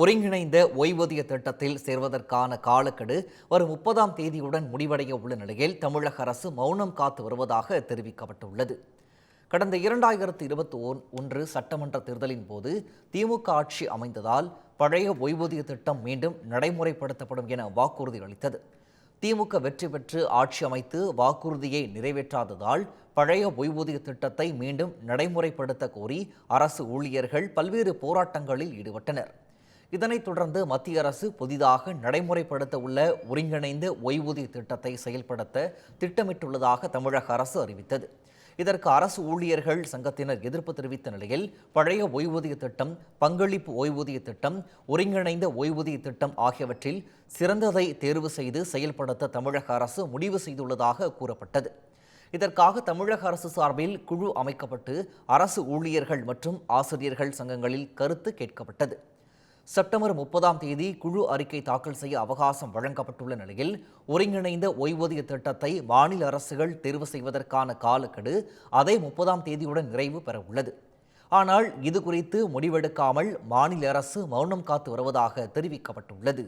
ஒருங்கிணைந்த ஓய்வூதிய திட்டத்தில் சேர்வதற்கான காலக்கெடு வரும் முப்பதாம் தேதியுடன் முடிவடைய உள்ள நிலையில் தமிழக அரசு மௌனம் காத்து வருவதாக தெரிவிக்கப்பட்டுள்ளது. கடந்த இரண்டாயிரத்து இருபத்தி ஒன்று சட்டமன்ற தேர்தலின் போது திமுக ஆட்சி அமைந்ததால் பழைய ஓய்வூதிய திட்டம் மீண்டும் நடைமுறைப்படுத்தப்படும் என வாக்குறுதி அளித்தது. திமுக வெற்றி பெற்று ஆட்சி அமைத்து வாக்குறுதியை நிறைவேற்றாததால் பழைய ஓய்வூதிய திட்டத்தை மீண்டும் நடைமுறைப்படுத்த கோரி அரசு ஊழியர்கள் பல்வேறு போராட்டங்களில் ஈடுபட்டனர். இதனைத் தொடர்ந்து மத்திய அரசு புதிதாக நடைமுறைப்படுத்த உள்ள ஒருங்கிணைந்த ஓய்வூதிய திட்டத்தை செயல்படுத்த திட்டமிட்டுள்ளதாக தமிழக அரசு அறிவித்தது. இதற்கு அரசு ஊழியர்கள் சங்கத்தினர் எதிர்ப்பு தெரிவித்த நிலையில் பழைய ஓய்வூதிய திட்டம் பங்களிப்பு ஓய்வூதிய திட்டம் ஒருங்கிணைந்த ஓய்வூதிய திட்டம் ஆகியவற்றில் சிறந்ததை தேர்வு செய்து செயல்படுத்த தமிழக அரசு முடிவு செய்துள்ளதாக கூறப்பட்டது. இதற்காக தமிழக அரசு சார்பில் குழு அமைக்கப்பட்டு அரசு ஊழியர்கள் மற்றும் ஆசிரியர்கள் சங்கங்களில் கருத்து கேட்கப்பட்டது. செப்டம்பர் முப்பதாம் தேதி குழு அறிக்கை தாக்கல் செய்ய அவகாசம் வழங்கப்பட்டுள்ள நிலையில் ஒருங்கிணைந்த ஓய்வூதிய திட்டத்தை மாநில அரசுகள் தேர்வு செய்வதற்கான காலக்கெடு அதே முப்பதாம் தேதியுடன் நிறைவு பெற உள்ளது. ஆனால் இது குறித்து முடிவெடுக்காமல் மாநில அரசு மௌனம் காத்து வருவதாக தெரிவிக்கப்பட்டுள்ளது.